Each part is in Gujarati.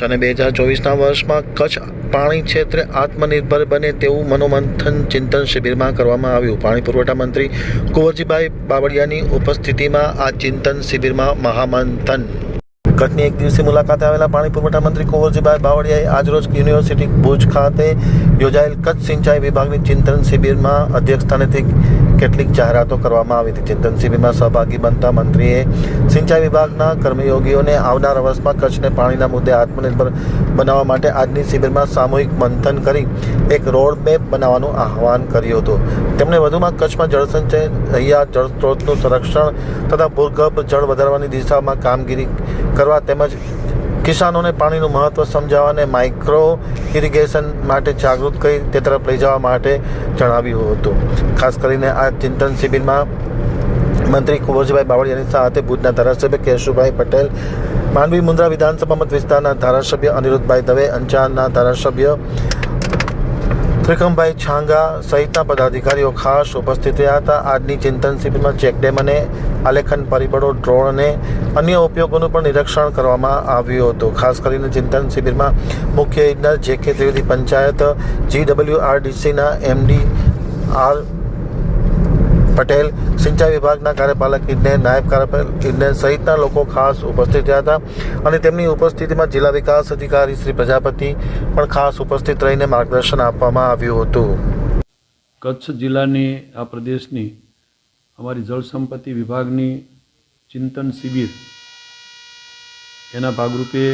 અને બે હજાર ચોવીસના વર્ષમાં કચ્છ પાણી ક્ષેત્રે આત્મનિર્ભર બને તેવું મનોમંથન ચિંતન શિબિરમાં કરવામાં આવ્યું. પાણી પુરવઠા મંત્રી કુંવરજીભાઈ બાવળિયાની ઉપસ્થિતિમાં આ ચિંતન શિબિરમાં મહામંથન. કચ્છની એક દિવસીય મુલાકાતે આવેલા પાણી પુરવઠા મંત્રી કુંવરજીભાઈ બાવળિયાએ આજરોજ યુનિવર્સિટી ભુજ ખાતે યોજાયેલ કચ્છ સિંચાઈ વિભાગની ચિંતન શિબિરમાં અધ્યક્ષસ્થાનેથી કેટલીક જાહેરાતો કરવામાં આવી હતી. ચિંતન શિબિરમાં સહભાગી બનતા મંત્રીએ સિંચાઈ વિભાગના કર્મયોગીઓને આવનાર વર્ષમાં કચ્છને પાણીના મુદ્દે આત્મનિર્ભર બનાવવા માટે આજની શિબિરમાં સામૂહિક મંથન કરી એક રોડ મેપ બનાવવાનું આહવાન કર્યું હતું. તેમણે વધુમાં કચ્છમાં જળસંચય અહીંયા જળ સ્ત્રોતનું સંરક્ષણ તથા ભૂગર્ભ જળ વધારવાની દિશામાં કામગીરી કરવા તેમજ કિસાનોને પાણીનું મહત્ત્વ સમજાવવાને માઇક્રો ઇરિગેશન માટે જાગૃત કરી તે તરફ લઈ જવા માટે જણાવ્યું હતું. ખાસ કરીને આ ચિંતન શિબિરમાં મંત્રી કુંવરજીભાઈ બાવળિયાની સાથે ભુજના ધારાસભ્ય કેશુભાઈ પટેલ, માંડવી મુન્દ્રા વિધાનસભા મત વિસ્તારના ધારાસભ્ય અનિરુદ્ધભાઈ દવે, અંજારના ધારાસભ્ય ત્રિકમભાઈ છાંગા સહિતના પદાધિકારીઓ ખાસ ઉપસ્થિત રહ્યા હતા. આજની ચિંતન શિબિરમાં ચેકડેમ અને આલેખન પરિબળો, ડ્રોન અને અન્ય ઉપયોગોનું પણ નિરીક્ષણ કરવામાં આવ્યું હતું. ખાસ કરીને ચિંતન શિબિરમાં મુખ્ય ઇજનેર J K Trivedi panchayat G W આરડીસીના MD R Patel સિંચાઈ વિભાગના કાર્યપાલક ઇજનેર નાયબ કાર્યપાલક ઇજનેર સહિતના લોકો ખાસ ઉપસ્થિત રહ્યા હતા અને તેમની ઉપસ્થિતિમાં જિલ્લા વિકાસ અધિકારી શ્રી પ્રજાપતિ પણ ખાસ ઉપસ્થિત રહીને માર્ગદર્શન આપવામાં આવ્યું હતું. કચ્છ જિલ્લાની આ પ્રદેશની અમારી જળ સંપત્તિ વિભાગની ચિંતન શિબિર એના ભાગરૂપે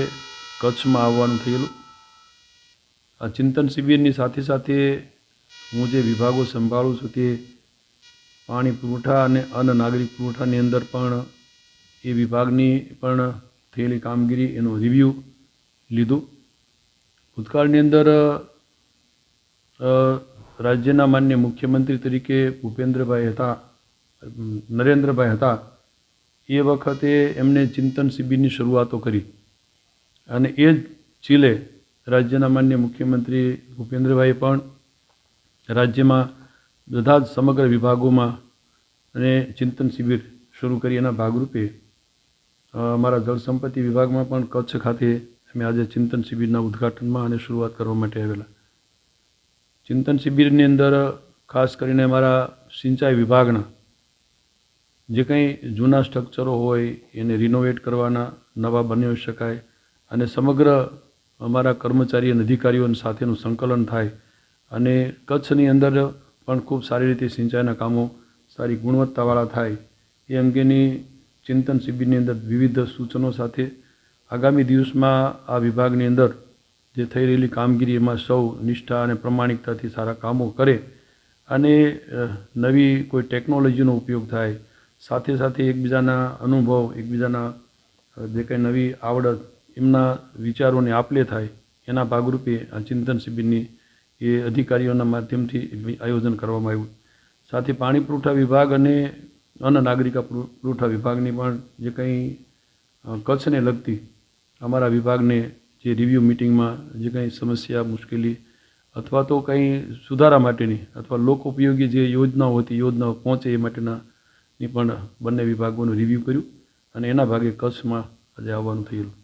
કચ્છમાં આવવાનું થયેલું. આ ચિંતન શિબિરની સાથે સાથે હું જે વિભાગો સંભાળું છું તે પાણી પુરવઠા અને અન્ન નાગરિક પુરવઠાની અંદર પણ એ વિભાગની પણ થયેલી કામગીરી એનો રિવ્યૂ લીધું. ભૂતકાળની અંદર રાજ્યના માન્ય મુખ્યમંત્રી તરીકે ભૂપેન્દ્રભાઈ હતા નરેન્દ્રભાઈ હતા. એ વખતે એમણે ચિંતન શિબિરની શરૂઆતો કરી. અને એ જ ચીલે રાજ્યના માન્ય મુખ્યમંત્રી ભૂપેન્દ્રભાઈ પણ રાજ્યમાં બધા જ સમગ્ર વિભાગોમાં અને ચિંતન શિબિર શરૂ કરી એના ભાગરૂપે અમારા જળ સંપત્તિ વિભાગમાં પણ કચ્છ ખાતે અમે આજે ચિંતન શિબિરના ઉદ્ઘાટનમાં અને શરૂઆત કરવા માટે આવેલા. ચિંતન શિબિરની અંદર, ખાસ કરીને અમારા સિંચાઈ વિભાગના જે કંઈ જૂના સ્ટ્રક્ચરો હોય, એને રિનોવેટ કરવાના, નવા બનાવી શકાય અને સમગ્ર અમારા કર્મચારી અને અધિકારીઓની સાથેનું સંકલન થાય અને કચ્છની અંદર પણ ખૂબ સારી રીતે સિંચાઈના કામો, સારી ગુણવત્તાવાળા થાય. એ અંગેની ચિંતન શિબિરની અંદર વિવિધ સૂચનો સાથે આગામી દિવસમાં આ વિભાગની અંદર જે થઈ રહેલી કામગીરી એમાં સૌ નિષ્ઠા અને પ્રમાણિકતાથી સારા કામો કરે અને નવી કોઈ ટેકનોલોજીનો ઉપયોગ થાય. સાથે સાથે એકબીજાના અનુભવ, એકબીજાના જે કંઈ નવી આવડત એમના વિચારોને આપલે થાય. એના ભાગરૂપે આ ચિંતન શિબિરની એ અધિકારીઓના માધ્યમથી આયોજન કરવામાં આવ્યું. સાથે પાણી પુરવઠા વિભાગ અને અન્ન નાગરિક પુર- પુરવઠા વિભાગની પણ જે કંઈ કચ્છને લગતી અમારા વિભાગને જે રિવ્યૂ મિટિંગમાં જે કંઈ સમસ્યા, મુશ્કેલી અથવા તો કંઈ સુધારા માટેની અથવા લોક ઉપયોગી જે યોજનાઓ હતી, યોજનાઓ પહોંચે એ માટેના ની પણ બંને વિભાગોનું રિવ્યૂ કર્યું અને એના ભાગે કચ્છમાં આજે આવવાનું થયેલું.